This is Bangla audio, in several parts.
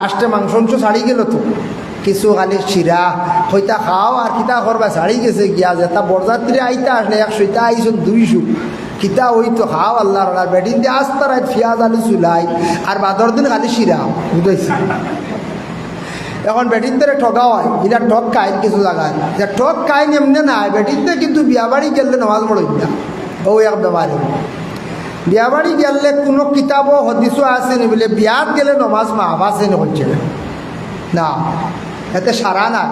লাস্টে মাংস অংশ ছাড়ি গেল তো। কিছু খালি চিরা হইতা খাও আর কিতা করবা ছাড়ি গেছে গিয়া যে তা বরযাত্রী আইতা আসলে একশো ইতা আইসন দুইশো কিতা হইতো খাও আল্লাহ আর বেডিন দিয়ে আসতে রাত ফিয়াজ আলু চুলাই আর বাদর দিন খালি চিরা বুঝাইছি এখন বেটিন ধরে ঠগা হয় এটা ঠক খায় কিছু জায়গায় যে ঠক খায় এমনি নাই বেটিনতে কিন্তু বিয়া বাড়ি গেলে নমাজ পড়ই না ও এক ব্যাপারে বিয়া বাড়ি গেলে কোনো কিতাবও হদিসও আসেনি বলে, বিয়াত গেলে নমাজ মাহব আসেনি হচ্ছে না এতে সারা না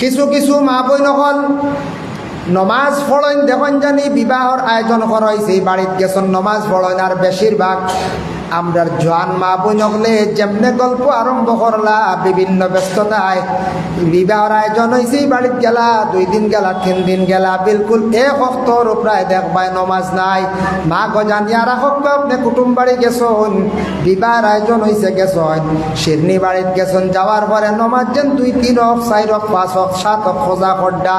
কিছু কিছু মা বই নহল নমাজ পড়েন, দেখুন জানি বিবাহর আয়োজন করা হয়েছে বাড়িত গেছেন, নমাজ পড়েন, আর বেশিরভাগ আমরা জোয়ান মা বই নকলে যেমনে গল্প আরম্ভ করলা, বিভিন্ন ব্যস্ততায়। বিবাহর আয়োজন হয়েছে বাড়িত গেলা, দুই দিন গেলা, তিন দিন গেলা, বিলকুল এক অক্তর প্রায় দেখবাই নমাজ নাই। মা গজানিয়া রাখক, আপনি কুটুম বাড়ি গেছন, বিবাহর আয়োজন হয়েছে গেছন। শিরনি বাড়িত গেছন, যাওয়ার পরে নমাজ যেন দুই, তিন হক, চার হক, পাঁচ হক, সাত হক, খোঁজা খড্ডা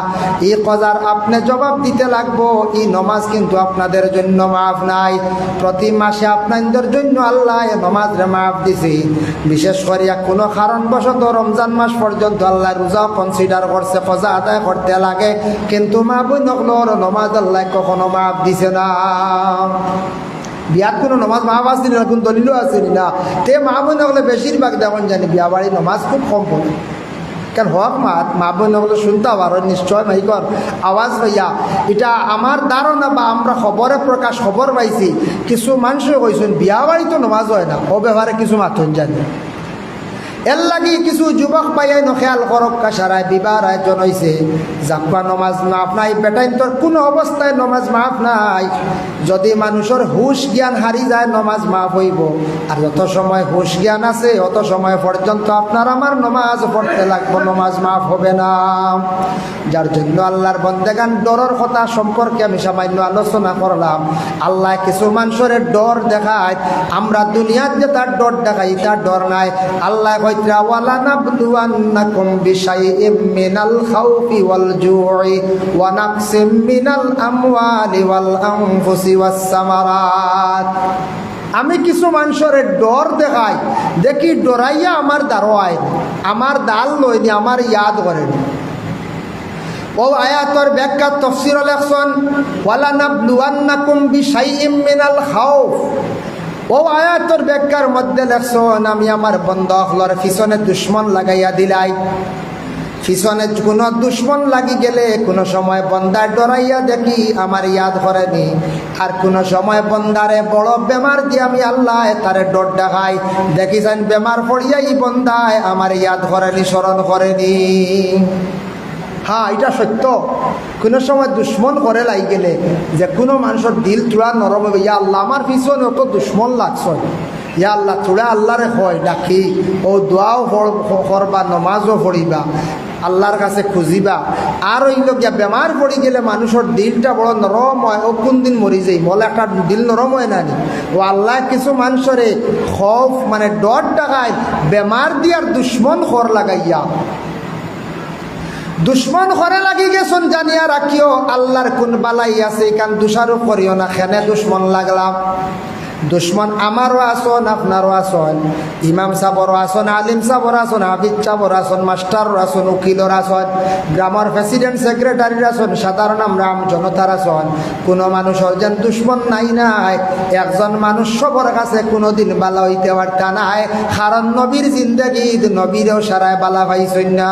এই খোঁজার আপনি জবাব দিতে লাগবো, এই নমাজ কিন্তু আপনাদের জন্য মাফ নাই। প্রতি মাসে আপনাদের জন্য আল্লাহ নমাজরে মাফ দিছি। বিশেষ করিয়া কোনো কারণবশত রমজান মাস পর্যন্ত আল্লাহ রোজাও কনসিডার করছে, ফজা আদায় করতে লাগে। কিন্তু মা বই নকলোর নমাজ আল্লাহ কখনো মাফ দিছে না। বিয়াত কোনো নমাজ মা আসেনি না, কোন দলিলও আসেনি না। তে মা বোন বেশিরভাগ দেখুন জানি বিয়া বাড়ি নমাজ খুব কম পড়ে। কেন হক মাত মা বোন হলে শুনতে পারো নিশ্চয় মাইকর আওয়াজ ভাইয়া এটা আমার ধারণা বা আমরা খবরে প্রকাশ খবর পাইছি, কিছু মানুষ কইছেন, বিয়া বাড়ি তো নমাজ হয় না ও ব্যাপারে কিছু মাথন জানি। এর লাগি কিছু যুবক পাইয়াই নখেয়াল করক কাসারায় বিবাহ আয়োজন হয়েছে জাপা নমাজ মাফ নাই বেটাইন তোর কোনো অবস্থায় নমাজ মাফ নাই। যদি মানুষের হুশ জ্ঞান হারি যায়, নমাজ মাফ হইব। আর যত সময় হুশ জ্ঞান আছে, অত সময় পর্যন্ত আপনার আমার নমাজ পড়তে লাগবো, নমাজ মাফ হবে না। যার জন্য আল্লাহর বন্দেগান ডরের কথা সম্পর্কে আমি সামান্য আলোচনা করলাম। আল্লাহ কিছু মানুষের ডর দেখায়, আমরা দুনিয়ার যে তার ডর দেখাই, তার ডর নাই। আল্লাহ আমি কিছু মানুষের ডর দেখাই, দেখি ডরাইয়া আমার দাঁড়ায় আমার দাল লইনি আমার ইয়াদ করেনি ও আয়াতর ব্যাখ্যা তফসির লেখছন ওয়ালা নাবলুয়ান্নাকুম বিশাইইম মিনাল খাউফ। ও আয়াতর ব্যাখ্যার মধ্যে লেখছন আমি আমার বন্ধ হলর পিছনে দুশ্মন লাগাইয়া দিলাই। পিছনে কোনো দুশ্মন লাগি গেলে কোনো সময় বন্দার ডরাইয়া দেখি আমার ইয়াদ করেনি আর কোনো সময় বন্দারে বড় বেমার দিয়ে আমি আল্লাহ তারে ডর দেখাই। দেখি যান বেমার পড়িয়াই বন্দায় আমার ইয়াদ করেনি স্মরণ করেনি হ্যাঁ এটা সত্য। কোনো সময় দুশ্মন করে লাই গেলে যে কোনো মানুষের দিল চূড়া নরম হবে। ইয়া আল্লাহ আমার পিছনে অত দুশ্মন লাগছে। ইয়া আল্লাহ চূড়া আল্লাহরে হয়, ডাকি। ও দোয়াও করবা নমাজও পড়িবা আল্লাহর কাছে খুঁজিবা। আর হইল গিয়া বেমার পড়ি গেলে মানুষের দিলটা বড় নরম হয়। ও কোন দিন মরি যাই বলে একটা দিল নরম হয় না ও আল্লাহ কিছু মানুষরে খফ মানে ডর টাকায় বেমার দিয়ার দুশ্মন খর লাগাইয়া দুশ্মন ঘরে লাগি গেছন, জানিয়া রাখিও, আল্লাহর কোন বালাই আছে কান দুষারও করিও না, খেনে দুশ্মন লাগলাম। দুশ্মন আমারও আসন আপনারও আসন ইমাম সাবরও আসন আলিম সাবর আসন হাফিজ সাবর আসন মাস্টারর আসন উকিলর আসন গ্রামের প্রেসিডেন্ট, সেক্রেটারির আসন সাধারণ আমরা আম জনতার আসন কোনো মানুষের যেন দুশ্মন নাই নাই, একজন মানুষ সবর কাছে কোনোদিন বালা হইতে পারতা নাই। কারণ নবীর জিন্দগি, নবীরেও সারায় বালা পাইছই না।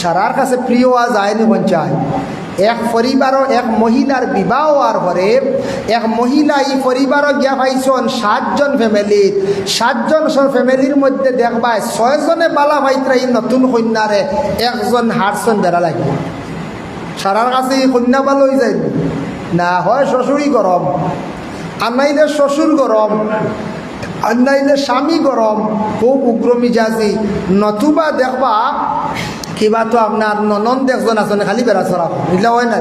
সারার কাছে প্রিয় আজ আয়নি পঞ্চায় এক পরিবারও এক মহিলার বিবাহ আর পরে এক মহিলা এই পরিবারও গিয়া পাইছন সাতজন ফ্যামিলির সাতজন ফ্যামিলির মধ্যে দেখবায় ছয়জনে বালা ভাইতরা নতুন কন্যারে, একজন হারসন বেড়া লাগবে সারার কাছে এই কন্যা বালো হয়ে যায়। না হয় শ্বশুরই গরম আর নাইলে শ্বশুর গরম আর নাইলে স্বামী গরম, খুব উগ্র মিজাজি। নতুবা দেখবা কিবা তো আপনার ননন্দ একজন আছেন খালি বেড়া বুঝলে হয় না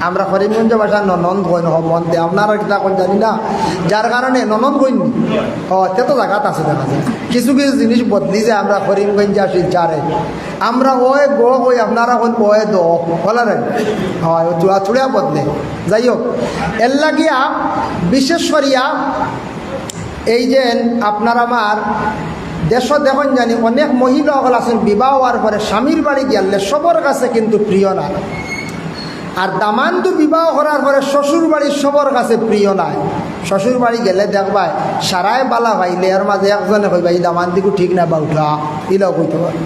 আমরা করিমগঞ্জ ভাষা ননন্দ কই নহ মন্তে আপনারা কিতা কই জানি না যার কারণে ননন্দ কইন ও তে তো জায়গাত আছে দেখা যায় কিছু কিছু জিনিস বদলি যে আমরা করিমগঞ্জে যারে আমরা ওয়ে গো কই আপনারা কই ওয়ে দ বলা রে হয় চুড়া চুড়া বদলে। যাই হোক এর বিশেষ করিয়া এই যে আপনার আমার দেশ দেখুন জানি অনেক মহিলা সকল আছেন, বিবাহ হওয়ার পরে স্বামীর বাড়ি গেলে সবার কাছে কিন্তু প্রিয় না আর দামান্তু বিবাহ করার পরে শ্বশুর বাড়ির সবার কাছে প্রিয় নাই। শ্বশুর বাড়ি গেলে দেখবাই, সারাই বালা ভাইলে এর মাঝে একজনে কইবা, এই দামান্তিকু ঠিক না বা উঠা ইলাও কইতে পারে।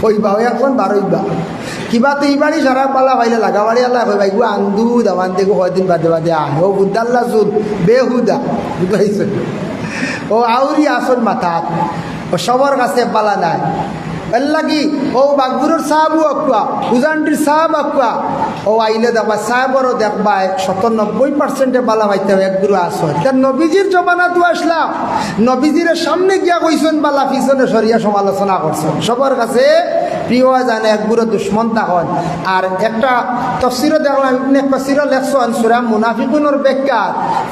কইবা ওই এখন বারইবা কিবা তো এই বাড়ি সারা পালা ভাইলে লাগা বাড়ি আল্লাহ কইবা, ইগু আন্দু, দামান্তিকু কয়দিন বাদে বাদে আহ ও বুদ্ধাল্লা চুল, বেহুদা বুঝাইছে ও আউরি আসল মাথাত। ও সবার কাছে পালা নাই। এল্লাগি লাগি ও বাগদুরের সাহাবু আকুয়া, উজানটির সাহাব আকুয়া। ও আইলে দেখবা সাহেবরও দেখবায় সতানব্বই পার্সেন্টে বালা ভাইতে একগুরু আসো তার নবীজির জমানা তো আসলাম। নবীজির সামনে গিয়া কইছেন, বালা পিছনে সরিয়া সমালোচনা করছেন। সবার কাছে প্রিয় জানে একগুরো দুশ্মন তখন আর একটা তফসিরও দেখলাম ইবনে সুরা মুনাফিকুনের ব্যাখ্যা,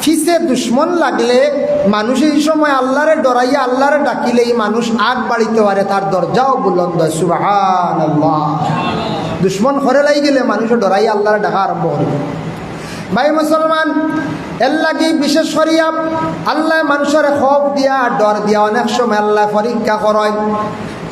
ফিসে দুশ্মন লাগলে মানুষ এই সময় আল্লাহরে ডরাইয়া আল্লাহরে ডাকিলেই মানুষ আগ বাড়িতে পারে, তার দরজাও বুলন্দ সুবাহান দুশ্মন ঘরে লাই গেলে মানুষও ডরাইয়া আল্লাহরে ডাকা আরম্ভ করবে ভাই মুসলমান, এর লাগি বিশেষ করিয়া আল্লাহ মানুষের খব দিয়া, ডর দিয়া অনেক সময় আল্লাহ পরীক্ষা করায়।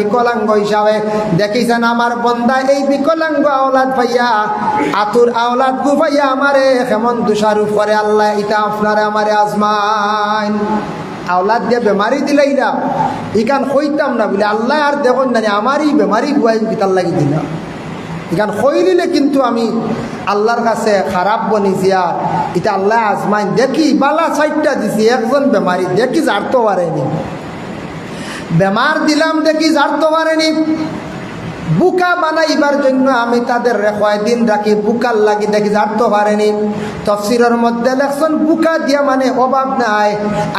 বিকলাঙ্গ হিসাবে। দেখিছেন আমার বন্দা এই বিকলাঙ্গ আওলাদ পাইয়া আতুর আওলাদ গু পাইয়া আমারে, কেমন দুষারূপ করে আল্লাহ, এটা আপনারে আমারে আজমাইন। আওলাদ দিয়ে বেমারি দিলাই না ইকান হইতাম না বলে, আল্লাহ আর দেখুন জানি আমারই বেমারি গুয়াই পিতার লাগি দিলাম এখান হইলিলে কিন্তু আমি আল্লাহর কাছে খারাপ বনিছি আর এটা আল্লাহ আজমাইন। দেখি বালা সাইডটা দিছি, একজন বেমারি, দেখি জারতে পারেনি। বেমার দিলাম দেখি জারতে পারেনি বুকা বানাইবার জন্য আমি তাদের দিন রাখি, বুকার লাগি দেখি জানতে পারেনি। তফসিরের মধ্যে লেখছেন বুকা দিয়া মানে অভাব নাই।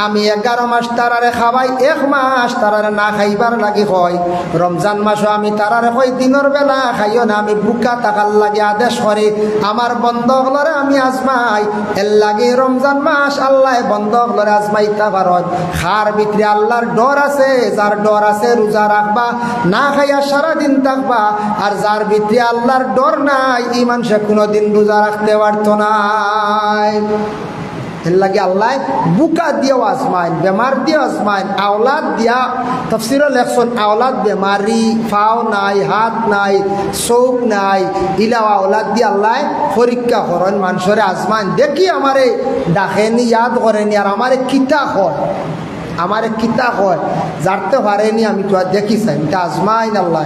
আমি এগারো মাস তারারে খাওয়াই, এক মাস তারারে না খাইবার লাগি হয় রমজান মাসও আমি তারারে হয় দিনের বেলা খাইও না, আমি বুকা টাকার লাগে আদেশ করি। আমার বন্ধ হলরে আমি আজমাই, এর লাগে রমজান মাস আল্লাহ বন্ধ হলরে আজমাইতা ভারত খার ভিতরে আল্লাহর ডর আছে, যার ডর আছে রোজা রাখবা, না খাইয়া সারাদিন থাকবা আর যার ভিতরে আল্লাহর ডর নাই ই মানুষে কোনোদিন রোজা রাখতে পারতো নাই। এর লাগে আল্লাহ বুকা দিয়েও আজমাইন বেমার দিয়ে আজমাইন আওলাদ দিয়া তফসির লেখছন, আওলাদ বেমারি, ফাও নাই, হাত নাই চৌক নাই, ইলাও আওলাদ দিয়ে আল্লাহ পরীক্ষা করেন, মানুষরে আজমাইন দেখি আমারে ডাকেনি, ইয়াদ করেনি, আর আমারে কিতা হয় আমারে কিতা হয় জানতে পারেনি আমি তো আর দেখি চাই আজমাইন আল্লাহ।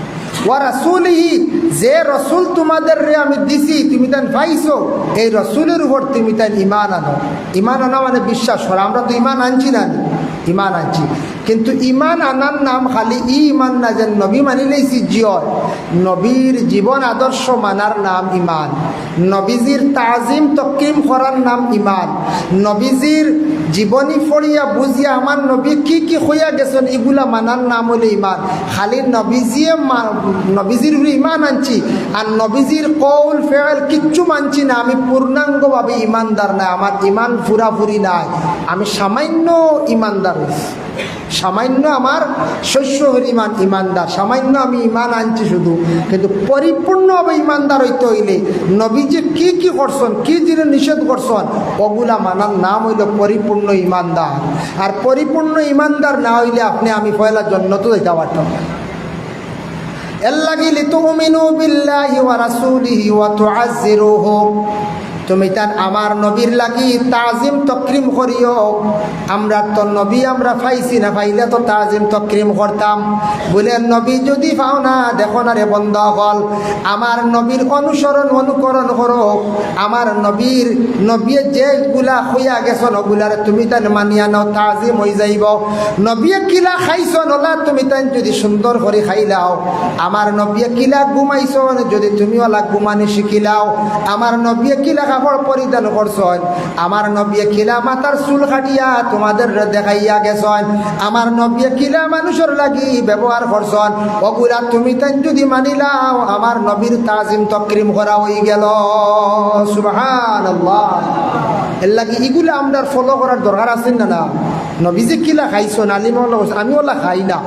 ওয়া রাসূলিহি, যে রসুল তোমাদের আমি দিছি, তুমি তান পাইছো, এই রসুলের উপর তুমি তান ইমান আনো। ইমান আনা মানে বিশ্বাস করো। আমরা তো ইমান আনছি না। ইমান আনছি। কিন্তু ইমান আনার নাম খালি ই ইমান না যে নবী মানিলেই জিয় নবীর জীবন আদর্শ মানার নাম ইমান। নবীজির তাজিম তকিম করার নাম ইমান। নবীজির জীবনী ফড়িয়া বুঝিয়া আমার নবী কি কি হইয়া গেছেন, এগুলা মানার নাম হলো ইমান। খালি নবীজিয়ে নবীজির ইমান আনছি আর নবীজির কৌল ফেল কিচ্ছু মানছি না। আমি পূর্ণাঙ্গভাবে ইমানদার নাই, আমার ইমান ফুরাফুরি নাই। আমি সামান্য ইমানদার হয়েছি সামান্য আমার শস্য ইমান, ইমানদার। সামান্য আমি ইমান আনছি শুধু। কিন্তু পরিপূর্ণভাবে ইমানদার হইতে হইলে নবী যে কি কি করছেন, কি জিনিস নিষেধ করছেন, ওগুলা মানার নাম হইল পরিপূর্ণ ইমানদার। আর পরিপূর্ণ ইমানদার না হইলে আপনি, আমি পয়লা জন্য তো দিতে পারতাম এর লাগি লিতুমিনু বিল্লাহি ওয়া রাসূলিহি ওয়া তুআজ্জিরুহু। তুমি তান আমার নবীর লাগি তাজিম তক্রিম করিও। আমরা তো নবী আমরা পাইছি না, পাইলে তো তাজিম তক্রিম করতাম। বলে, নবী যদি পাও না, দেখো না রে বন্ধ হল আমার নবীর অনুসরণ, অনুকরণ করো। আমার নবীর নবী যেগুলা হইয়া গেছ, ওগুলার তুমি তান মানিয়া নাও, তাজিম হয়ে যাইব। নবীয়ে কিলা খাইছ, নলা তুমি তান যদি সুন্দর করে খাইলাও। আমার নবীয়ে কিলা ঘুমাইছ, যদি তুমি ওলা ঘুমানি শিখিলাও। আমার নবীয়ে কিলা কাপড় পরিধান করছন। আমার নবীয়ে কিলা মাথার চুল কাটিয়া তোমাদের দেখাইয়া গেছন। আমার নবীয়ে কিলা মানুষের লাগি ব্যবহার করছন। ওগুলা তুমি তাই যদি মানিলাও আমার নবীর তাজিম তক্রিম করা হয়ে গেল। সুবাহ এর লাগি এগুলা আমরা ফলো করার দরকার আছে না না? নবীজি কিলা খাইছন আলিমল আমি ওলা খাই না।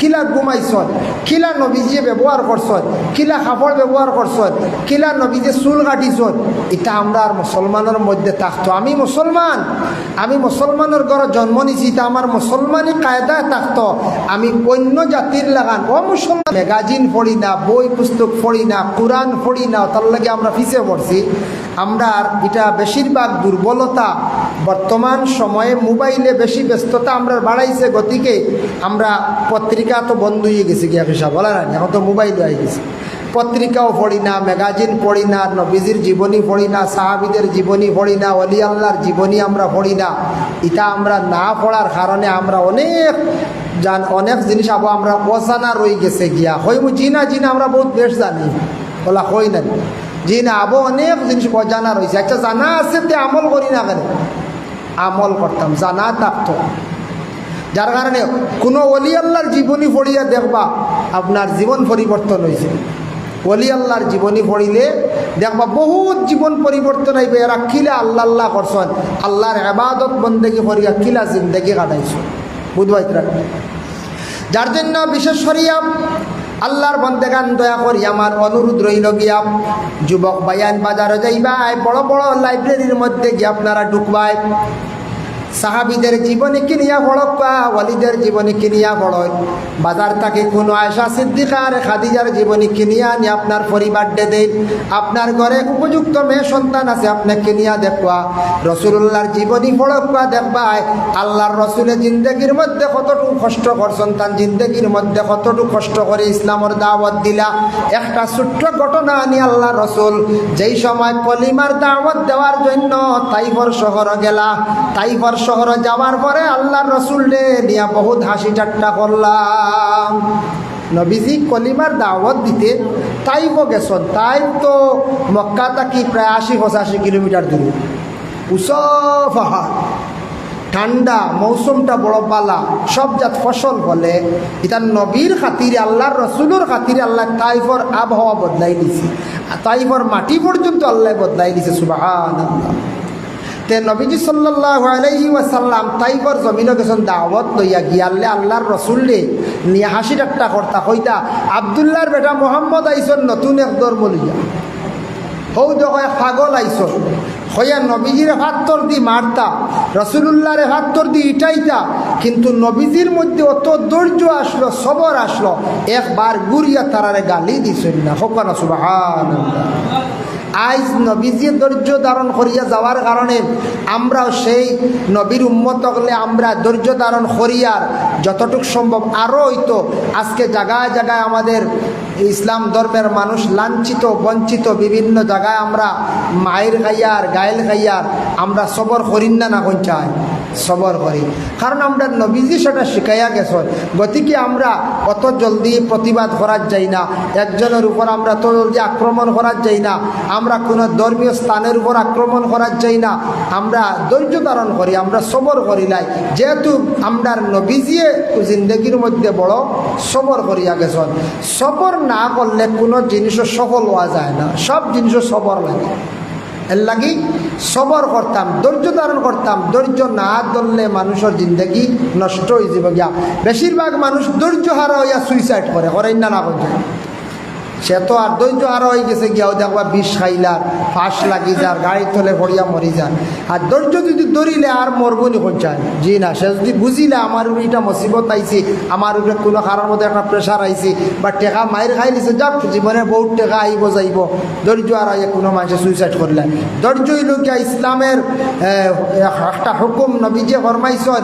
কিলা ঘুমাইছন, কিলা নবীজিয়ে ব্যবহার করছন কিলা কাপড় ব্যবহার করছন কিলা নবীজে চুল কাটিছন এটা আমরা আর মুসলমানের মধ্যে থাকতো আমি মুসলমান, আমি মুসলমানের ঘরে জন্ম নিছি এটা আমার মুসলমানি কায়দায় থাকতো আমি অন্য জাতির লাগান ও মুসলমান ম্যাগাজিন পড়ি না, বই পুস্তক পড়ি না কোরআন পড়ি না তার লাগে আমরা পিছিয়ে পড়ছি। আমরা এটা বেশিরভাগ দুর্বলতা বর্তমান সময়ে মোবাইলে বেশি ব্যস্ততা আমরা বাড়াইছে গতিকে আমরা পত্রিকা তো বন্ধ হয়ে গেছে গিয়া পেশা বলা না এখন তো মোবাইল হয়ে গেছে। পত্রিকাও পড়ি না, ম্যাগাজিন পড়ি না, নবীজির জীবনী পড়ি না, সাহাবিদের জীবনী পড়ি না, অলি আল্লাহর জীবনী আমরা পড়ি না। এটা আমরা না পড়ার কারণে আমরা অনেক জান, অনেক জিনিস আবো আমরা অজানা রয়ে গেছে গিয়া। হইমু জিনা জিনা আমরা বহুত বেশ জানি। বলা হই না জি না আবো অনেক জিনিস অজানা রয়েছে। আচ্ছা জানা আছে তে আমল করি না কেন? আমল করতাম, জানা থাকতো। যার কারণে কোনো অলি আল্লাহর জীবনী পড়িয়া দেখবা, আপনার জীবন পরিবর্তন হয়েছে অলি আল্লাহর জীবনী পড়িলে দেখবা বহুত জীবন পরিবর্তন হইবে। এরা কিলা আল্লাহ আল্লাহ করছেন। আল্লাহর আবাদত বন্দেগি করিয়া কিলা জিন্দেগি কাটাইছ। বুধবাইতরা যার জন্য বিশেষ করিয়া আল্লাহর বন্দেগান দয়া করি, আমার অনুরোধ রইল গিয়া যুবক বায়ান বাজারে যাইবাই, বড় বড় লাইব্রেরির মধ্যে গিয়ে আপনারা ঢুকবাই? সাহাবিদের জীবনী কিনিয়া পড়কা ওয়ালিদের জীবনী কিনিয়া পড়য় বাজার থেকে কোনো আয়সা সিদ্দিকার খাদিজার জীবনী কিনিয়া আনি, আপনার পরিবার ডে দেন। আপনার ঘরে উপযুক্ত মেয়ে সন্তান আছে আপনাকে কিনিয়া দেখবা রসুল্লাহর জীবনী পড়কা দেখবাই আল্লাহর রসুলের জিন্দগির মধ্যে কতটুকু কষ্ট কর সন্তান, জিন্দগির মধ্যে কতটুকু কষ্ট করে ইসলামর দাওয়াত দিলা। একটা ছোট্ট ঘটনা আনি আল্লাহ রসুল। যেই সময় কলিমার দাওয়াত দেওয়ার জন্য তাইফর শহর গেলা। তাইফর শহরে যাওয়ার পরে আল্লাহর রসুল রে নিয়া বহুত হাসি ঠাট্টা করলাম। নবীজি কলিমার দাওয়াত দিতে তাইব গেছন। তাই তো মক্কা থাকি প্রায় আশি পঁচাশি কিলোমিটার দূরে। পাহাড় ঠান্ডা, মৌসুমটা বড় পালা। সব জাত ফসল ফলে। এটা নবীর খাতিরে, আল্লাহর রসুলোর খাতিরে আল্লাহ তাইফর আবহাওয়া বদলাই দিছে। তাইফর মাটি পর্যন্ত আল্লাহ বদলাই দিছে সুবাহান আল্লাহ তে নবীজি সাল্লাহ আলাইহি ওয়াসাল্লাম তাইফর জমিন গেছেন দাওয়াত লইয়া গিয়ালে আল্লাহর রসুলরে নিয়ে হাসি একটা কর্তা হইতা আবদুল্লাহর বেটা মোহাম্মদ আইসন নতুন এক ধর্ম লইয়া। হৌ দেখো পাগল আইসন। হইয়া নবীজির হাত্তর দি মারতা, রসুলুল্লাহর হাত্তর দি ইটাইতা, কিন্তু নবীজির মধ্যে অত ধৈর্য আসলো, সবর আসলো, একবার গুড়িয়া তারারে গালি দিছেন না। হোকানা সুবাহান আইজ নবীজি ধৈর্য ধারণ করিয়া যাওয়ার কারণে আমরাও সেই নবীর উম্মত হলে আমরা ধৈর্য ধারণ করিয়ার যতটুকু সম্ভব আরও হইতো। আজকে জায়গায় জায়গায় আমাদের ইসলাম ধর্মের মানুষ লাঞ্ছিত, বঞ্চিত, বিভিন্ন জায়গায় আমরা মায়ের খাইয়ার গায়েল খাইয়ার আমরা সবর করিন না না কোন চাই। সবর করি। কারণ আমরা নবীজি সেটা শিখাইয়া গেছেন। গতিকে আমরা অত জলদি প্রতিবাদ করার যাই না। একজনের উপর আমরা তো জলদি আক্রমণ করার যাই না। আমরা কোনো ধর্মীয় স্থানের উপর আক্রমণ করার যাই না। আমরা ধৈর্য ধারণ করি, আমরা সবর করি নাই। যেহেতু আমরা নবীজিয়ে জিন্দগির মধ্যে বড় সবর করিয়া গেছেন। সবর না করলে কোনো জিনিসও সফল হওয়া যায় না। সব জিনিসও সবর লাগে। এর লাগি সবর করতাম, ধৈর্য ধারণ করতাম। ধৈর্য না ধরলে মানুষের জিন্দগি নষ্ট হয়ে যাব গিয়া। বেশিরভাগ মানুষ ধৈর্য হারা হইয়া সুইসাইড করে করেন না না সে তো আর ধৈর্য আরও হয়ে গেছে গিয়াও দেখবা বিষ খাইলার ফাঁস লাগি যার গাড়ির তলে পড়িয়া মরি যান আর ধৈর্য যদি ধরিলে আর মরবনি পঞ্চায় জি না, সে যদি বুঝিলে আমার উপরে এটা মুসিবত আইছে, আমার উপরে কোনো কারোর মধ্যে একটা প্রেশার আইছে, বা টেকা মায়ের খাই নিছে যাক, জীবনে বহুত টেকা আইব যাইব। ধৈর্য আর আইয়ে কোনো মানুষে সুইসাইড করলে ধৈর্য হইল গিয়া ইসলামের একটা হুকুম নবীজে ফরমাইছন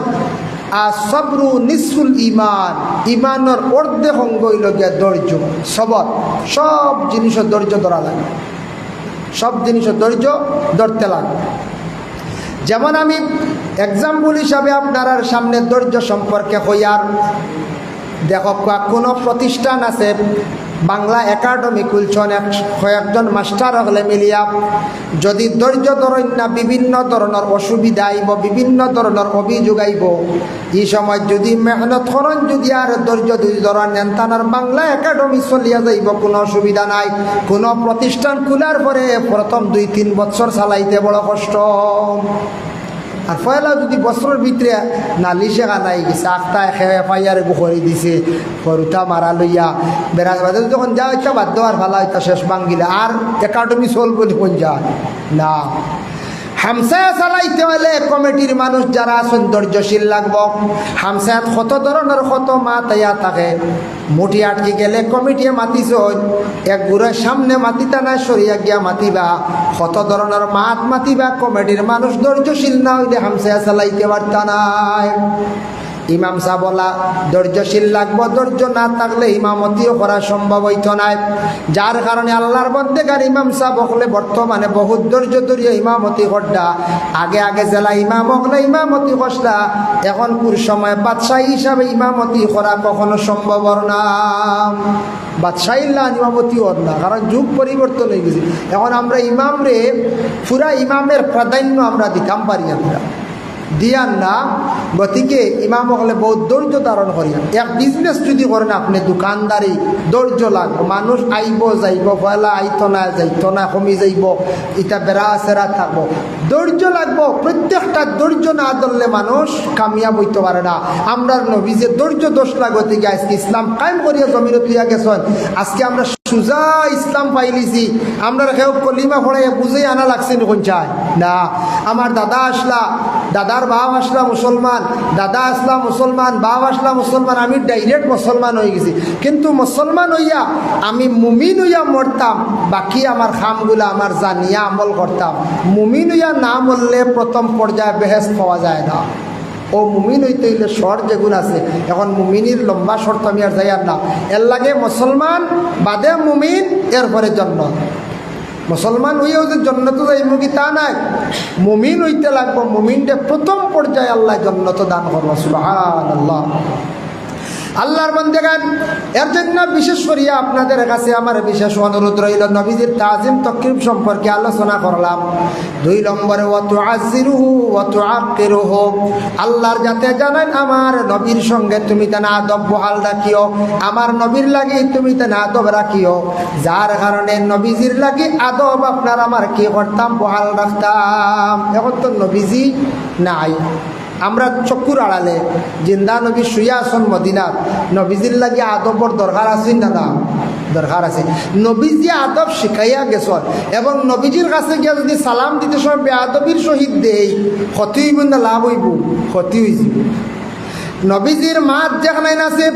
আর সবরু নিসুল ইমান ইমানের অর্ধেক অঙ্গ হইল গিয়া ধৈর্য। সবর সব জিনিসের ধৈর্য ধরা লাগে। সব জিনিসের ধৈর্য ধরতে লাগে। যেমন আমি এক্সাম্পল হিসাবে আপনার সামনে ধৈর্য সম্পর্কে হইয়ার দেখো, কোনো প্রতিষ্ঠান আছে বাংলা একাডেমি খুলছেন এক কয়েকজন মাস্টার হলে মিলিয়া যদি ধৈর্য ধরেন না, বিভিন্ন ধরনের অসুবিধা আইব, বিভিন্ন ধরনের অভিযোগ আইব। এই সময় যদি মেহনত করেন, যদি আর ধৈর্য যদি ধরেন তানার বাংলা একাডেমি চলিয়া যাইব, কোনো অসুবিধা নাই। কোনো প্রতিষ্ঠান খোলার পরে প্রথম দুই তিন বছর চালাইতে বড় কষ্ট। আর ফয়লা যদি বস্ত্রর ভিতরে নালিশে কানাই গেছে আখতায় খেয়ে ফাইয়ারে বুখরি দিছে সরুতা মারা লইয়া বেড়া বাদে যখন যা ইচ্ছা বাধ্য আর ভালো হইতা শেষ ভাঙ্গিলে। আর একাডেমি চল বলে কোন যা না। হলে মানুষ ধৈর্যশীল থাকে। মুঠি গেলে কমিটিয়ে মাতিছ সামনে মাতিতা না গিয়া মাতিবা। কত মাত মাতিবা মানুষ ধৈর্যশীল না হইলে হামসায়া চালাইতে পারতা নাই। ইমাম সাহ বলা, ধৈর্যশীল লাগবো, ধৈর্য না থাকলে ইমামতিও করা সম্ভব হইত নাই। যার কারণে আল্লাহর বন্দেগার ইমাম সাহ হলে বর্তমানে বহুত ধৈর্য ধরিয়ে ইমামতি করডা। আগে আগে জেলা ইমাম হকলে ইমামতি করলা এখন কোর সময় বাদশাহী হিসাবে ইমামতি করা কখনো সম্ভব না। বাদশাহিল্লা ইমামতি হর না, কারণ যুগ পরিবর্তন হয়ে গেছে। এখন আমরা ইমাম রে, পুরা ইমামের প্রাধান্য আমরা দিতাম পারি আমরা দিয়ান না গতিকে ইমাম হলে বহুত ধৈর্য ধারণ করিয়া। এক বিজনেস যদি করেন আপনি, দোকানদারি, ধৈর্য লাগবে মানুষ আইব, যাইব পয়লা আইত না, যাইত না, কমি যাইব ইটা বেড়া সেরা থাকব। ধৈর্য লাগবো, প্রত্যেকটা ধৈর্য না ধরলে মানুষ কামিয়াব হইতে পারে না। আমরা নবী যে ধৈর্য দোষ লাগবে থেকে আজকে ইসলাম কায়েম করিয়া জমিনে তুইয়া গেছেন। আজকে আমরা সুজা ইসলাম পাইলিছি আমরা কেউ কলিমা পড়ে বুঝেই আনা লাগছে কোন চায়? না। আমার দাদা আসলা, দাদার বাপ আসলা মুসলমান, দাদা আসলা মুসলমান, বাপ আসলা মুসলমান, আমি ডাইরেক্ট মুসলমান হয়ে গেছি। কিন্তু মুসলমান হইয়া আমি মুমিন হইয়া মরতাম, বাকি আমার খামগুলা, আমার জানিয়া আমল করতাম। মুমিন হইয়া না মরলে প্রথম পর্যায়ে বেহেস পাওয়া যায় না। ও মুমিন হইতে হইলে শর যেগুলো আছে। এখন মুমিনির লম্বা শর্ত আমি আর যাই আর না। এর লাগে মুসলমান, বাদে মুমিন, এরপরে জন্ম। মুসলমান হইয়াও যে জন্নত যাইব কি তা নাই। মুমিন হইতে লাগবো মুমিনটা প্রথম পর্যায়ে আল্লাহ জন্নত দান করব। সুবহান আল্লাহ আল্লাহর বন্দেগান। এর জন্য বিশেষ করিয়া আপনাদের কাছে আমার বিশেষ অনুরোধ রইল, নবীজির তাজিম তকরিব সম্পর্কে আলোচনা করলাম। দুই নম্বরে অত আজিরুহু অত আকিরুহু আল্লাহর যাতে জানেন, আমার নবীর সঙ্গে তুমি তেনা আদব বহাল রাখিও, আমার নবীর লাগি তুমি তেনা আদব রাখিও। যার কারণে নবীজির লাগি আদব আপনার আমার কি করতাম, বহাল রাখতাম। এখন তো নবীজি নাই। আমরা চকুর আড়ালে, জিন্দা নবী শুয়ে আসন মদিনার নবীজির লাগে আদবর দরকার আছে না না? দরকার আছে নবীজি আদব শিখাইয়া গেছন এবং নবীজির কাছে গিয়া যদি সালাম দিতে সময় বেআবির সহিত দেই, ক্ষতি হইব না লাভ হইব? ক্ষতি হয়েছে নবীজির মাত যেখানে আছে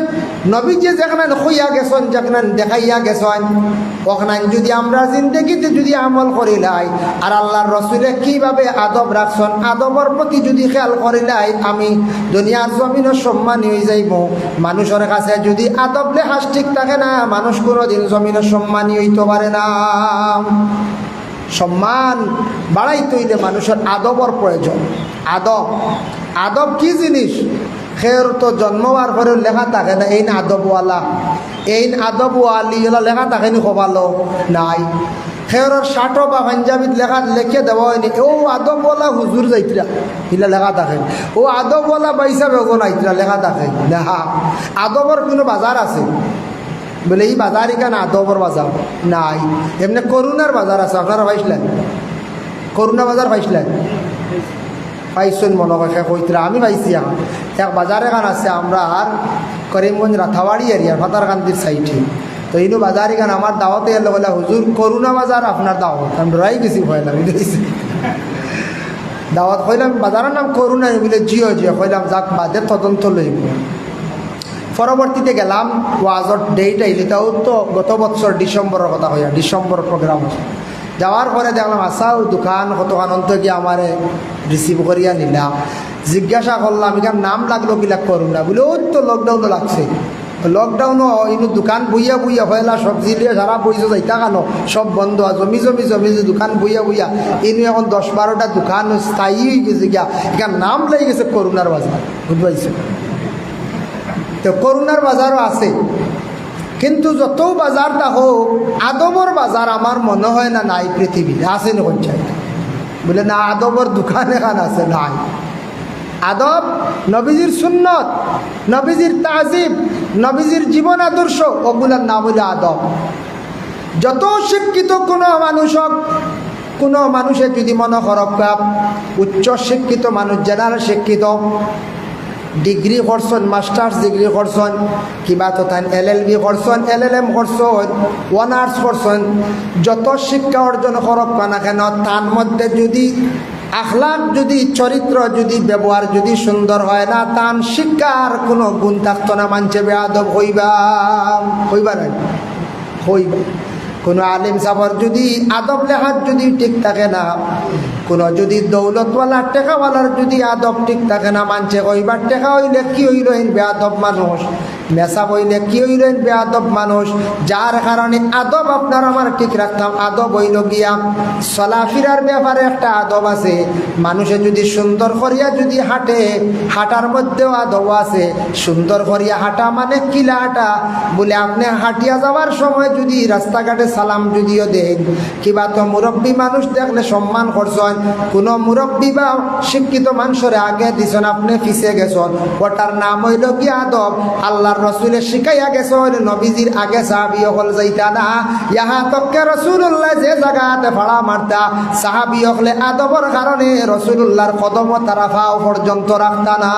নবীজি যেখানে হইয়া গেছেন, যেখানে দেখাইয়া গেছেন, ওখানে যদি আমরা জিন্দগিতে যদি আমল করিলাই আর আল্লাহর রসুলে কীভাবে আদব রাখছেন, আদবর প্রতি যদি খেয়াল করিলাই আমি দুনিয়ার জমিনও সম্মানী হয়ে যাইব। মানুষের কাছে যদি আদব লেখাস ঠিক থাকে না, মানুষ কোনোদিন জমিনের সম্মানী হইতে পারে না। সম্মান বাড়াইতে হইলে মানুষের আদবর প্রয়োজন। আদব। আদব কি জিনিস? খের তো জন্মবার পরে লেখা থাকে না এই না আদবওয়ালা এই আদবওয়ালি এলা লেখা থাকে নি খোবালো নাই খেয়রের শার্ট বা পাঞ্জাবিত লেখা লেখে দেওয়া হয়নি ও আদবওয়ালা হুজুর যাইতরা ইলা লেখা থাকে ও আদবওয়ালা বাইসা বেগন আইতরা লেখা থাকে না আদবর কোনো বাজার আছে বলে এই বাজার এখানে আদবর বাজার নাই এমনি করুণার বাজার আছে আপনারা পাইছিলেন করুণা বাজার পাইছিলেন পাইছেন মনে হয় কইতরা আমি পাইছি এখন। এক বাজার এখান আছে, আমরা আর করিমগঞ্জ রাথাবাড়ি এরিয়া ফাতারকান্দির সাইডে। তো ইনু বাজার এখানে আমার দাওয়াতে এলো বলে, হুজুর, করুণা বাজার, আপনার দাওয়াত। আমি ডরাই গেছি ভয় লাগে দাওয়াত কইলাম, বাজারের নাম করুণা। বলে, জিও জিও। কইলাম, যাক বাদে তদন্ত লইব। পরবর্তীতে গেলাম, ওয়াজর ডেট আইলি তাও তো গত বছর ডিসেম্বরের কথা হইয়া ডিসেম্বর প্রোগ্রাম আছে যাওয়ার পরে দেখলাম আসাও দোকান কতখান অন্ত গিয়ে আমার রিসিভ করিয়া নিলাম জিজ্ঞাসা করলাম এখান নাম লাগল কিলা করুণা বলে, ওই তো লকডাউনও লাগছে। লকডাউনও ইনু দোকান বইয়া বইয়া, হয়লা সবজি দিয়ে সারা বইছে যাইতা কানো? সব বন্ধ জমি জমি জমি দোকান বইয়া বইয়া। ইনু এখন দশ বারোটা দোকান স্থায়ী হয়ে গেছে গিয়া। এখান নাম লেগে গেছে করুণার বাজার, বুঝবাইছে? তো করুণার বাজারও আছে। কিন্তু যত বাজারটা হোক, আদবর বাজার আমার মনে হয় না নাই পৃথিবীতে। আছে না জায়গায় বলে না, আদবর দোকান এখান আছে, নাই। আদব নবীজির সুন্নত, নবীজির তাজিব নবীজির জীবন আদর্শ, ওগুলার নাম হইল আদব। যত শিক্ষিত কোনো মানুষ হোক, কোনো মানুষের যদি মনে করক উচ্চ শিক্ষিত মানুষ, জেনারেল শিক্ষিত ডিগ্রি করছেন, মাস্টার্স ডিগ্রি করছেন, কিবা তো তাই এল এল বি করছেন, এল এল এম করছেন, অনার্স করছেন, যত শিক্ষা অর্জন করক না কেন, তার মধ্যে যদি আখলাক যদি চরিত্র, যদি ব্যবহার যদি সুন্দর হয় না তান শিক্ষার কোনো গুণ থাকতো না, মানছে বেয়াদব, হইবা হইবা না, হইবা। কোনো আলিম সাবর যদি আদব লেখার যদি ঠিক থাকে না কোনো যদি দৌলতওয়ালা টেকাওয়ালার যদি আদব ঠিক থাকে না, মানছে কইবার টেকা হইলে কি হইল বেয়াদব মানুষ? নেশা বইলে কি হইলেন বেআদব মানুষ? যার কারণে আদব আপনার আমার ঠিক রাখতাম। আদব হইল গিয়া চলাফিরার ব্যাপারে একটা আদব আছে। মানুষে যদি সুন্দর করিয়া যদি হাঁটে, হাঁটার মধ্যেও আদব আছে। সুন্দর করিয়া হাঁটা মানে কিলা হাঁটা? বলে আপনি হাঁটিয়া যাওয়ার সময় যদি রাস্তাঘাটে সালাম যদিও দেন, কিবা তো মুরব্বী মানুষ দেখলে সম্মান করছেন। কোনো মুরব্বী বা শিক্ষিত মানুষের আগে দিছেন, আপনি পিছিয়ে গেছেন। ওটার নাম হইল কি আদব? আল্লাহর রসুলে শিখাইয়া গেছেন, নবীজির আগে সাহাবি হল যাইতা না ইহা তককে রসুল্লাহ যে জায়গাতে ভাড়া মারতা। সাহাবি হলে আদবর কারণে রসুল্লাহর কদম তারা ফাও পর্যন্ত রাখতা না।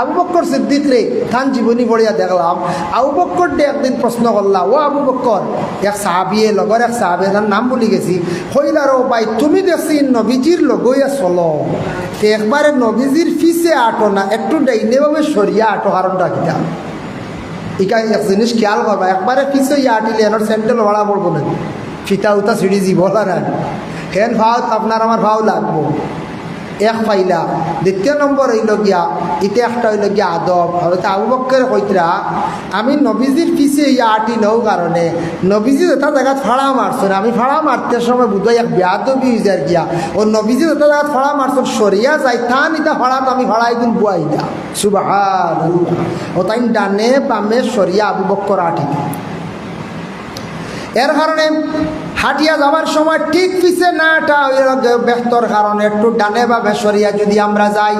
আবু বক্কর সিদ্দিক রে তান জীবনী পড়িয়া দেখলাম। আবু বক্কর ডে একদিন প্রশ্ন করলা, ও আবু বক্কর, এক সাহাবিয়ে লগর এক সাহাবে তার নাম বলি গেছি। হইলার ও ভাই, তুমি দেখছি নবীজির লগইয়া চলো। একবারে নবীজির ফিসে আটো না, একটু ডাইনেভাবে সরিয়া আটো কারণটা কিটা ইকা এক জিনিস খেয়াল করবা, একবারে ফিসে ইয়া আটিলে এনার স্যান্ডেল ভাড়া পড়ব না ফিতা উতা সিঁড়ি জীব না হেন ভাও আপনার আমার ভাও লাগবো। এক পাইলা দ্বিতীয় নম্বর হইল গিয়া, ইতে একটা হইল গিয়া আদব। হয়তো আবু বক্কের কইতরা, আমি নবীজির পিছিয়ে ইয়া আটি নও কারণে। নবীজি এটা জায়গাত ফাড়া মারছেন। আমি ফাড়া মারতে সময় বুধই এক বেয়াদবি যায় গিয়া, ও নবীজি এটা জায়গাত ফাড়া মারছেন, সরিয়া যাই থান ইটা ফাড়াত আমি ফাড়াই দিন বুয়াই দা। সুবাহান ও তাই ডানে বামে সরিয়া আবু বক্কর আটি। এর কারণে হাটিয়া যাওয়ার সময় ঠিক পিছে না নাটা ব্যস্তর কারণে একটু ডানে বা বেসরিয়া যদি আমরা যাই,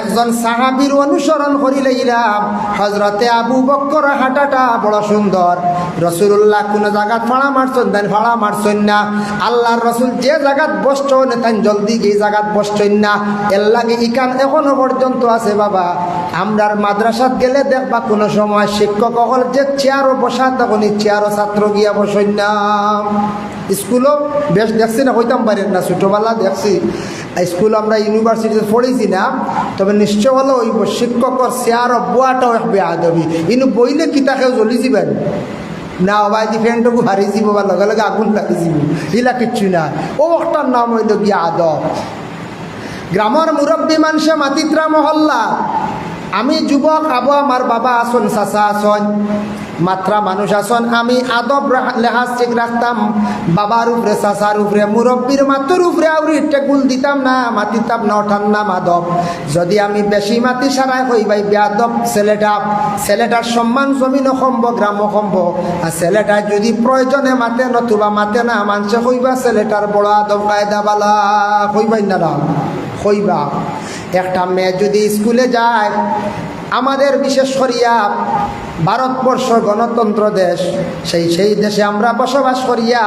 একজন সাহাবির অনুসরণ করিলে ইলাম হজরতে আবু বক্কর হাঁটাটা বড় সুন্দর। রসুল্লাহ কোনো জায়গাত ফাড়া মারছেন, দেন ফাড়া মারছেন না। আল্লাহর রসুল যে জায়গাত বসছেন, তাই জলদি গিয়ে জায়গাত বসছেন না। এর লাগে ইকান এখনও পর্যন্ত আছে বাবা। আমরার মাদ্রাসাত গেলে দেখবা কোনো সময় শিক্ষক যে চেয়ারও বসা তখনই চেয়ারও ছাত্র গিয়া বসেন না। স্কুলও বেশ দেখছি না হইতাম পারেন না, ছোটোবেলা দেখছি। স্কুল আমরা ইউনিভার্সিটিতে পড়েছি না, তবে নিশ্চয় হলো ওই শিক্ষকর চেয়ারও বোয়াটাও এক বেআবি ইনু বইলে কিতাকেও জ্বলি যাবেন না ওবাই দি ফ্যানটুকু যাব বা লগে লগে আগুন লাগি যাব ইলা কিচ্ছু না। ও একটার নাম হইল গিয়া আদব। গ্রামের মুরব্বী মানুষে মাতিত্রা মহল্লা। আমি যুবক, আবু, আমার বাবা আসন চাচা আসন মাত্রা মানুষ আসন আমি আদব লেহাজ ঠিক রাখতাম। বাবার উপরে, চাচার উপরে, মুরব্বীর মাতুর উপরে আউরি টেকুল দিতাম না, মাতিতাম না ওঠার নাম আদব যদি আমি বেশি মাতি সারাই হই ভাই, বেয়াদব ছেলেটা, ছেলেটার সম্মান জমিন সম্ভ গ্রাম সম্ভ আর ছেলেটা যদি প্রয়োজনে মাতে, নতুবা মাতে না মানুষে হইবা ছেলেটার বড় আদব কায়দা বালা। কইবাই না কইবা একটা মেয়ে যদি স্কুলে যায় আমাদের বিশেষ করিয়া ভারতবর্ষ গণতন্ত্র দেশ, সেই সেই দেশে আমরা বসবাস করিয়া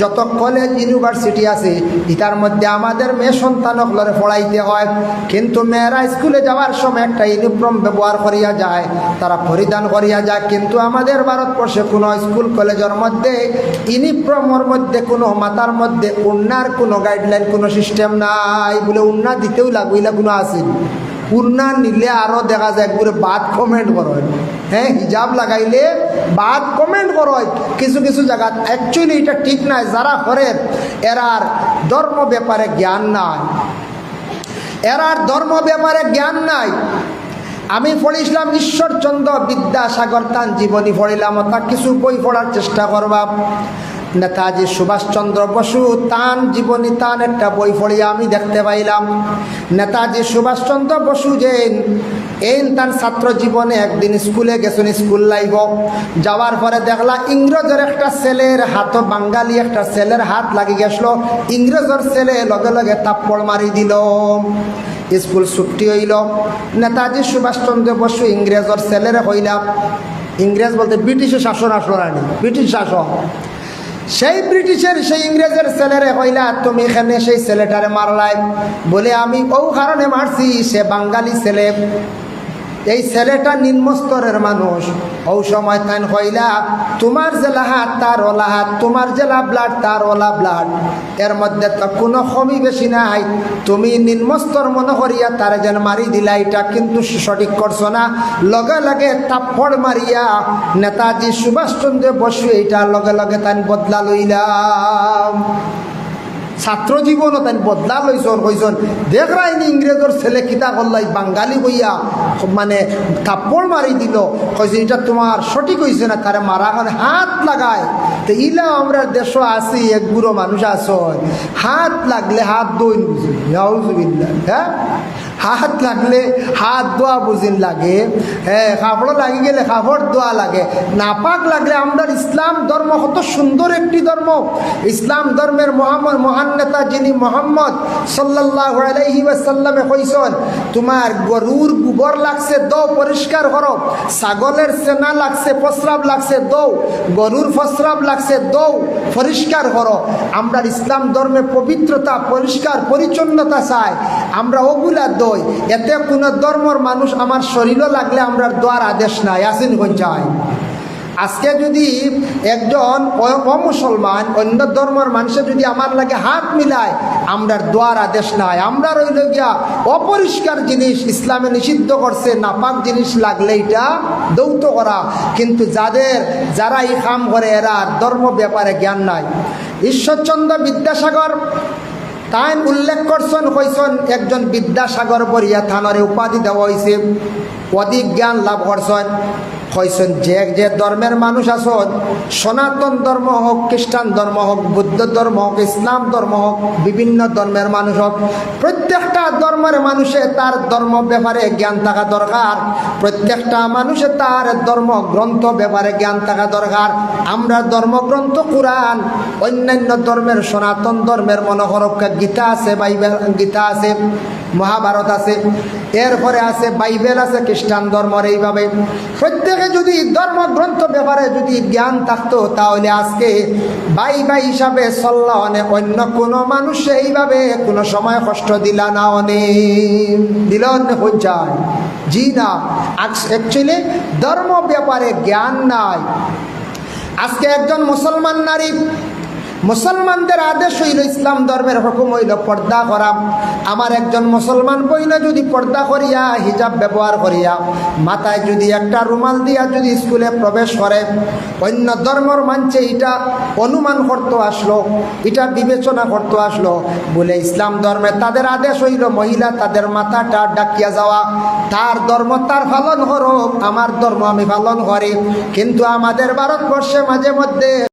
যত কলেজ ইউনিভার্সিটি আছে, ইতার মধ্যে আমাদের মেয়ে সন্তানকলরে পড়াইতে হয়। কিন্তু মেয়েরা স্কুলে যাওয়ার সময় একটা ইউনিফর্ম ব্যবহার করিয়া যায়, তারা পরিধান করিয়া যায়। কিন্তু আমাদের ভারতবর্ষে কোনো স্কুল কলেজের মধ্যে ইউনিফর্মের মধ্যে কোনো মাথার মধ্যে উন্নার কোনো গাইডলাইন কোনো সিস্টেম নাই বলে উন্না দিতেও লাগবে কোনো আছে। উন্না নিলে আরও দেখা যায় একবারে বাদ কমেন্ট করো হ্যাঁ হিজাব লাগাইলে বাদ কমেন্ট করো কিছু কিছু জায়গা অ্যাকচুয়ালি এটা ঠিক নাই, যারা করেন এরার ধর্ম ব্যাপারে জ্ঞান নাই। এরার ধর্ম ব্যাপারে জ্ঞান নাই। আমি পড়িছিলাম ঈশ্বরচন্দ্র বিদ্যাসাগর তান জীবনী পড়িলাম তা কিছু বই পড়ার চেষ্টা করবা নেতাজি সুভাষচন্দ্র বসু তান জীবনী তান একটা বই পড়িয়া আমি দেখতে পাইলাম। নেতাজি সুভাষচন্দ্র বসু যে এই তার ছাত্র জীবনে একদিন স্কুলে গেছেন, স্কুল লাইব। যাওয়ার পরে দেখলা ইংরেজের একটা ছেলের হাত, বাঙালি একটা ছেলের হাত লাগি গেছিল। ইংরেজের ছেলে লগে লগে তাপ্পড় মারি দিল। স্কুল ছুটি হইল। নেতাজি সুভাষচন্দ্র বসু ইংরেজর ছেলেরে হইলাম। ইংরেজ বলতে ব্রিটিশের শাসন আসলো রানি ব্রিটিশ শাসন। সেই ব্রিটিশের, সেই ইংরেজের ছেলেরে হইলা তুমি এখানে সেই ছেলেটারে মারলাই। বলে, আমি ও কারণে মারছি, সে বাঙালি ছেলে। এই ছেলেটা নিম্নস্তরের মানুষ। ও সময় তাই কইলা তোমার যে লাহাত, তার ওলাহাত তোমার যে ব্লাড, তার ওলা ব্লাড। এর মধ্যে তো কোনো কমি বেশি নাই। তুমি নিম্নস্তর মনে করিয়া তার যেন মারি দিলা, এটা কিন্তু সঠিক করছ না। লগে লগে তাপ্পড় মারিয়া নেতাজি সুভাষচন্দ্র বসু এটা লগে লগে তাই বদলা লইলাম। ছাত্র জীবনও তাই বদলা লইছন কইছন দেখ রাইনি ইংরেজর ছেলে কিতা করলাই বাঙালি কইয়া মানে কাপড় মারি দিল। কইছে এটা তোমার সঠিক হইছে না? তারা মারা করে হাত লাগায় তো ইলা আমরা দেশ আসি এক বুড়ো মানুষ আস হাত লাগলে হাত দইন বুঝি হ্যাঁ হাত লাগলে হাত দোয়া বুঝিন লাগে। হ্যাঁ কাপড় লাগি গেলে কাপড় দোয়া লাগে। নাপাক লাগলে আমরা ইসলাম ধর্ম কত সুন্দর একটি ধর্ম। ইসলাম ধর্মের মহান নেতা যিনি মোহাম্মদ সাল্লাহ কইসন তোমার গরুর গোবর লাগছে, দৌ পরিষ্কার করো। ছাগলের সেনা লাগছে, প্রস্রাব লাগছে, দৌ। গরুর প্রস্রাব লাগছে, দৌ পরিষ্কার করো। আমরা ইসলাম ধর্মে পবিত্রতা, পরিষ্কার, পরিচ্ছন্নতা চাই। আমরা ওগুলা দই এতে কোনো ধর্মর মানুষ আমার শরীরও লাগলে আমরা দোয়ার আদেশ নাই। আসেন চাই? আজকে যদি একজন অমুসলমান, অন্য ধর্মের মানুষের যদি আমার লাগে হাত মিলায়, আমরা দোয়ার আদেশ নাই। আমরা রইল গিয়া অপরিষ্কার জিনিস ইসলামে নিষিদ্ধ করছে, নাপাক জিনিস লাগলে এটা দৌত করা। কিন্তু যাদের, যারা এই কাম করে, এরা ধর্ম ব্যাপারে জ্ঞান নাই। ঈশ্বরচন্দ্র বিদ্যাসাগর তাই উল্লেখ করছেন হয়েছেন একজন বিদ্যাসাগর বরিয়া থানরে উপাধি দেওয়া হয়েছে অধিক জ্ঞান লাভ করছেন। কইসন যে যে ধর্মের মানুষ আসন সনাতন ধর্ম হোক, খ্রিস্টান ধর্ম হোক, বুদ্ধ ধর্ম হোক, ইসলাম ধর্ম হোক, বিভিন্ন ধর্মের মানুষ হোক, প্রত্যেকটা ধর্মের মানুষে তার ধর্ম ব্যাপারে জ্ঞান থাকা দরকার। প্রত্যেকটা মানুষে তার ধর্ম গ্রন্থ ব্যাপারে জ্ঞান থাকা দরকার। আমরা ধর্মগ্রন্থ, কোরআন, অন্যান্য ধর্মের সনাতন ধর্মের মনোহরক্ষা গীতা আছে, বাইবেল গীতা আছে। মহাভারত আছে, এরপরে আছে বাইবেল আছে, খ্রিস্টান ধর্মের এইভাবে। প্রত্যেকে যদি ধর্মগ্রন্থ ব্যাপারে যদি জ্ঞান থাকতো, তাহলে আজকে বাই বাই হিসাবে চল্লা অনেক অন্য কোনো মানুষ এইভাবে কোনো সময় কষ্ট দিলা না অনেক দিল অনেক যায়। জি না। অ্যাকচুয়ালি ধর্ম ব্যাপারে জ্ঞান নাই। আজকে একজন মুসলমান নারী মুসলমানদের আদেশ হইল ইসলাম ধর্মের হুকুম হইল পর্দা করা। আমার একজন মুসলমান বইলে যদি পর্দা করিয়া, হিজাব ব্যবহার করিয়া, মাথায় যদি একটা রুমাল দিয়া যদি স্কুলে প্রবেশ করে, অন্য ধর্মর মানছে এটা অনুমান করতে আসলো, এটা বিবেচনা করতে আসলো, বলে ইসলাম ধর্মে তাদের আদেশ হইল মহিলা তাদের মাথাটা ডাকিয়া যাওয়া, তার ধর্ম তার পালন করো আমার ধর্ম আমি পালন করি। কিন্তু আমাদের ভারতবর্ষে মাঝে মধ্যে